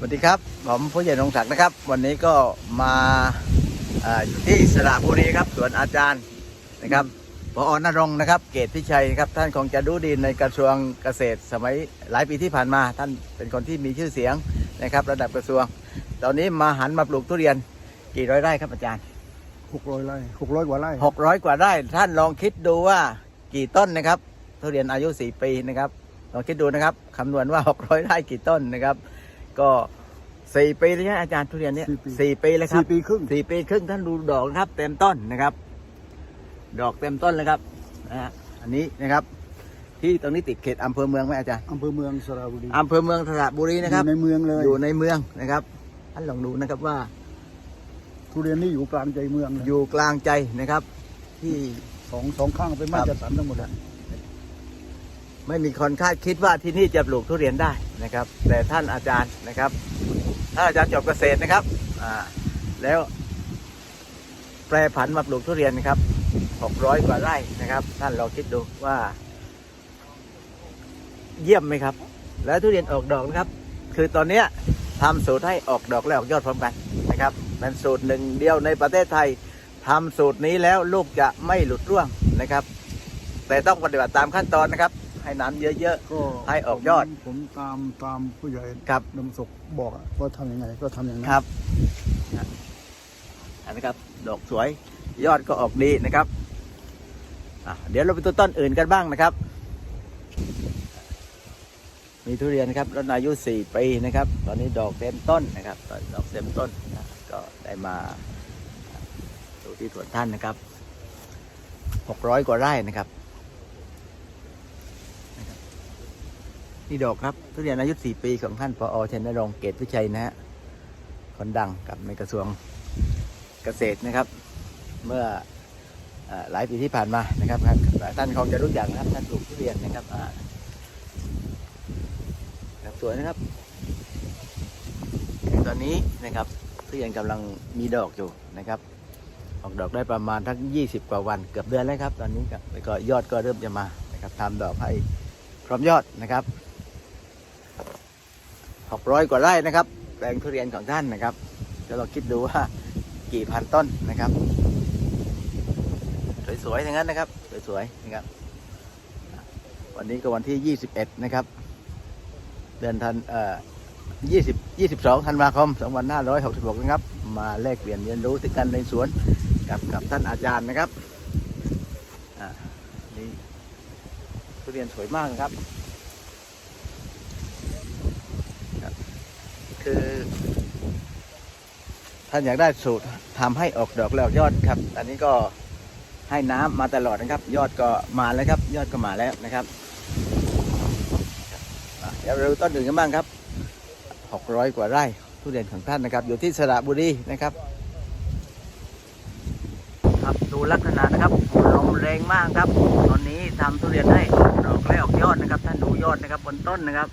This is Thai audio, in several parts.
สวัสดีครับ ผมผู้ใหญ่นงศักดิ์นะครับ วันนี้ก็มาอ่าอยู่ที่สระบุรีครับสวนอาจารย์นะครับพอนรงค์นะครับ เกตพิชัยครับท่านคงจะรู้ดีในกระทรวงเกษตรสมัยหลายปีที่ผ่านมา ท่านเป็นคนที่มีชื่อเสียงนะครับ ระดับกระทรวง ตอนนี้มาหันมาปลูกทุเรียนกี่ร้อยไร่ครับอาจารย์หกร้อยไร่หกร้อยกว่าไร่600กว่าไร่ท่านลองคิดดูว่ากี่ต้นนะครับ ทุเรียนอายุ4ปีนะครับลองคิดดูนะครับคำนวณว่า600ไร่กี่ต้นนะครับ ก็4ปีแล้วใช่ไหมอาจารย์ทุเรียนเนี้ยสี่ปีแล้วครับสี่ปีครึ่ง สี่ปีครึ่งท่านดูดอกนะครับ เต็มต้นนะครับ ดอกเต็มต้นเลยครับนะฮะอันนี้นะครับ ที่ตรงนี้ติดเขตอำเภอเมืองไหมอาจารย์อำเภอเมืองสระบุรีอำเภอเมืองสระบุรีนะครับ อยู่ในเมืองเลย อยู่ในเมืองนะครับท่านลองดูนะครับว่า ทุเรียนนี่อยู่กลางใจเมืองเลยอยู่กลางใจนะครับ ที่สองสองข้างเป็นไม้จัดสรรทั้งหมดเลย ไม่มีคนคาดคิดว่าที่นี่จะปลูกทุเรียนได้นะครับ แต่ท่านอาจารย์นะครับท่านอาจารย์จบเกษตรนะครับอ่าแล้วแปรผันมาปลูกทุเรียนนะครับ 600 กว่าไร่นะครับ ท่านลองคิดดูว่า เยี่ยมไหมครับ แล้วทุเรียนออกดอกนะครับ คือตอนเนี้ยทำสูตรให้ออกดอกและออกยอดพร้อมกันนะครับเป็นสูตรหนึ่งเดียวในประเทศไทยทำสูตรนี้แล้วลูกจะไม่หลุดร่วงนะครับ แต่ต้องปฏิบัติตามขั้นตอนนะครับ ให้น้ำเยอะก็ให้ออกยอด ผมผมตามตามผู้ใหญ่ๆครับดำศกบอกอะว่าทำยังไงก็ทำอย่างนั้นครับอันนี้ครับ ดอกสวย ยอดก็ออกดีนะครับอะเดี๋ยวเราไปตัวต้นอื่นกันบ้างนะครับ มีทุเรียนครับต้นอายุ 4 ปีนะครับ ตอนนี้ดอกเต็มต้นนะครับตอนดอกเต็มต้นนะก็ได้มาดูที่สวนท่านนะครับ 600 กว่าไร่นะครับนะครับ นี่ดอกครับทุเรียนอายุ 4 ปีของท่านพอชัยนรงเกตวิชัยนะฮะคนดังกับในกระทรวงเกษตรนะครับ เมื่ออหลายปีที่ผ่านมานะครับท่านคงจะรู้จักนะครับท่านปลูกทุเรียนนะครับครับสวยนะครับ ตอนนี้นะครับทุเรียนกำลังมีดอกอยู่นะครับออกดอกได้ประมาณทั้ง 20 กว่าวันเกือบเดือนแล้วครับ ตอนนี้ครับแล้วก็ยอดก็เริ่มจะมานะครับทำดอกให้พร้อมยอดนะครับ 600 กว่าไร่นะครับแปลงทุเรียนของท่านนะครับแล้วเราคิดดูว่ากี่พันต้นนะครับ สวยๆอย่างนั้นนะครับสวยๆนะครับ วันนี้ก็วันที่ 21 นะครับ เดือนธันเอ่อ20 22ธันวาคม2566นะครับ มาแลกเปลี่ยนเรียนรู้ที่กันในสวนกับกับท่านอาจารย์นะครับอ่านี่ทุเรียนสวยมากนะครับ คือ ท่านอยากได้สูตรทำให้ออกดอกแล้วยอดครับ อันนี้ก็ให้น้ำมาตลอดนะครับ ยอดก็มาแล้วครับ ยอดก็มาแล้วนะครับเดี๋ยวเราต้นอื่นกันบ้างครับ 600 กว่าไร่ทุเรียนของท่านนะครับ อยู่ที่สระบุรีนะครับ ครับดูลักษณะนะครับลมแรงมากครับ ตอนนี้ทำทุเรียนให้ออกดอกและออกยอดนะครับ ท่านดูยอดนะครับบนต้นนะครับ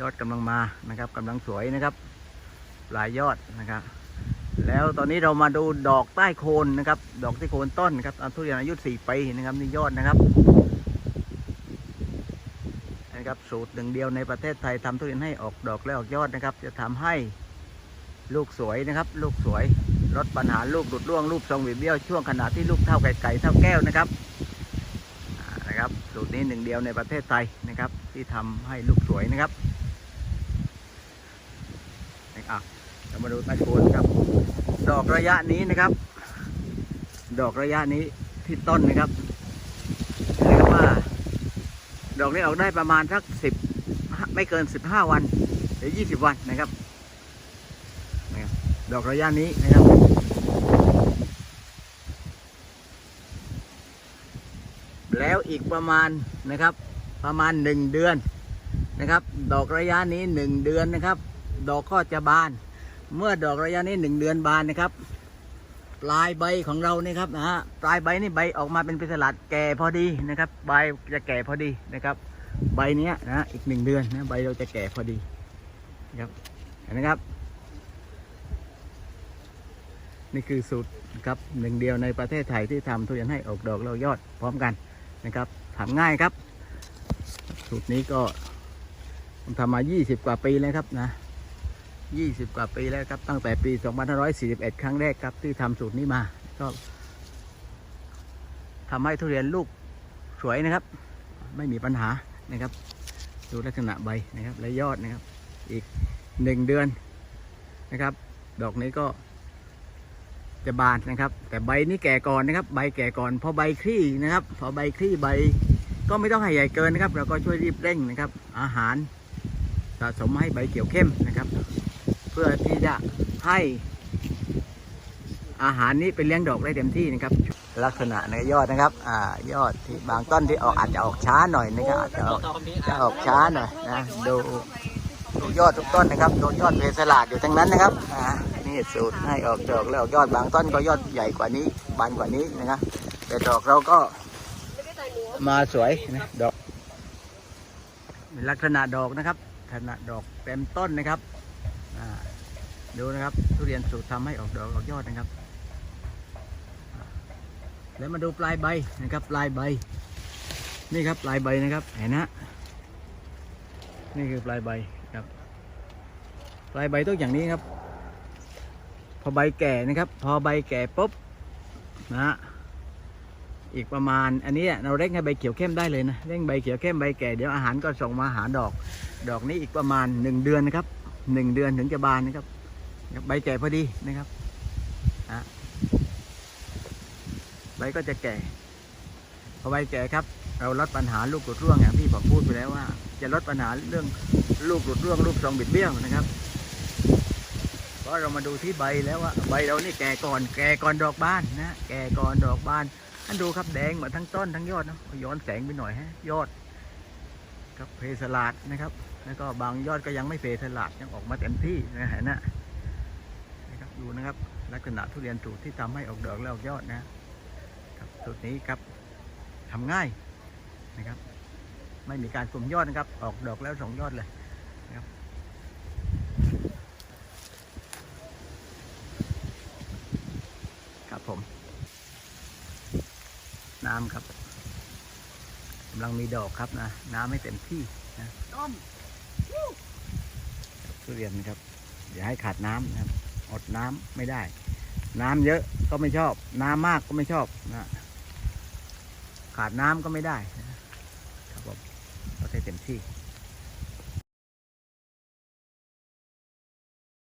ยอดกำลังมานะครับกำลังสวยนะครับ ปลายยอดนะครับ แล้วตอนนี้เรามาดูดอกใต้โคนนะครับ ดอกที่โคนต้นครับทุเรียนอายุ4ปีนะครับนี่ยอดนะครับนะครับสูตรหนึ่งเดียวในประเทศไทยทำทุเรียนให้ออกดอกและออกยอดนะครับ จะทำให้ลูกสวยนะครับ ลูกสวยลดปัญหาลูกหลุดร่วงลูกทรงหวีเบี้ยวช่วงขนาดที่ลูกเท่าไก่ไก่เท่าแก้วนะครับนะครับสูตรนี้หนึ่งเดียวในประเทศไทยนะครับ ที่ทำให้ลูกสวยนะครับ อะ เรามาดูใต้โคนครับ ดอกระยะนี้นะครับ ดอกระยะนี้ที่ต้นนะครับเรียกว่า ดอกนี้ออกได้ประมาณสักสิบไม่เกินสิบห้าวันหรือยี่สิบวันนะครับนะครับดอกระยะนี้นะครับแล้วอีกประมาณนะครับ ประมาณหนึ่งเดือนนะครับ ดอกระยะนี้หนึ่งเดือนนะครับ ดอกก็จะบาน เมื่อดอกระยะนี้หนึ่งเดือนบานนะครับ ปลายใบของเรานี่ครับนะฮะปลายใบนี่ใบออกมาเป็นเป็นสลัดแก่พอดีนะครับ ใบจะแก่พอดีนะครับ ใบเนี้ยนะอีกหนึ่งเดือนนะใบเราจะแก่พอดีนะครับเห็นไหมครับ นี่คือสูตรครับหนึ่งเดียวในประเทศไทยที่ทำทุเรียนให้ออกดอกแล้วยอดพร้อมกันนะครับทำง่ายครับ สูตรนี้ก็ผมทำมา 20 กว่าปีแล้วครับนะ 20 กว่าปีแล้วครับ ตั้งแต่ปี 2541 ครั้งแรกครับที่ทำสูตรนี้มา ก็ทำให้ทุเรียนลูกสวยนะครับ ไม่มีปัญหานะครับ ดูลักษณะใบนะครับ และยอดนะครับ อีกหนึ่งเดือนนะครับ ดอกนี้ก็จะบานนะครับ แต่ใบนี้แก่ก่อนนะครับ ใบแก่ก่อนพอใบคลี่นะครับ พอใบคลี่ใบก็ไม่ต้องให้ใหญ่เกินนะครับ เราก็ช่วยรีบเร่งนะครับ อาหารสะสมให้ใบเขียวเข้มนะครับ เพื่อที่จะให้อาหารนี้เป็นเลี้ยงดอกได้เต็มที่นะครับ ลักษณะในยอดนะครับอ่ายอดที่บางต้นที่ออกอาจจะออกช้าหน่อยนะครับอาจจะออกจะออกช้าหน่อยนะดูดูยอดทุกต้นนะครับดูยอดเพสลาดอยู่ทั้งนั้นนะครับอ่านี่สูตรให้ออกดอกแล้วออกยอดบางต้นก็ยอดใหญ่กว่านี้บานกว่านี้นะครับแต่ดอกเราก็มาสวยนะดอกลักษณะดอกนะครับลักษณะดอกเต็มต้นนะครับ ดูนะครับ ทุเรียนสูตรทำให้ออกดอกออกยอดนะครับ แล้วมาดูปลายใบนะครับ ปลายใบ นี่ครับปลายใบนะครับเห็นนะนี่คือปลายใบครับ ปลายใบต้องอย่างนี้ครับ พอใบแก่นะครับ พอใบแก่ปุ๊บนะฮะอีกประมาณอันนี้เราเร่งให้ใบเขียวเข้มได้เลยนะเร่งใบเขียวเข้มใบแก่เดี๋ยวอาหารก็ส่งมาหาดอก ดอกนี้อีกประมาณหนึ่งเดือนนะครับ หนึ่งเดือนถึงจะบานนะครับ ใบแก่พอดีนะครับใบก็จะแก่พอใบแก่ครับ เราลดปัญหาลูกหลุดร่วงอย่างที่ผมพูดไปแล้วว่า จะลดปัญหาเรื่องลูกหลุดร่วงลูกทรงบิดเบี้ยวนะครับเพราะเรามาดูที่ใบแล้วว่าใบเรานี่แก่ก่อน แก่ก่อนดอกบานนะแก่ก่อนดอกบานท่านดูครับแดงหมดทั้งต้นทั้งยอดนะย้อนแสงไปหน่อยฮะยอดครับเพสลาดนะครับ แล้วก็บางยอดก็ยังไม่เพสลาดยังออกมาเต็มที่นะฮะนะนะครับดูนะครับ ลักษณะทุเรียนสูตรที่ทำให้ออกดอกแล้วออกยอดนะครับสูตรนี้ครับทำง่ายนะครับ ไม่มีการกลุ่มยอดนะครับ ออกดอกแล้วสองยอดเลยนะครับครับผมน้ำครับกำลังมีดอกครับนะ น้ำไม่เต็มที่นะ ทุเรียนนะครับ อย่าให้ขาดน้ำนะครับอดน้ำไม่ได้ น้ำเยอะก็ไม่ชอบ น้ำมากก็ไม่ชอบนะขาดน้ำก็ไม่ได้นะครับผมก็ใช้เต็มที่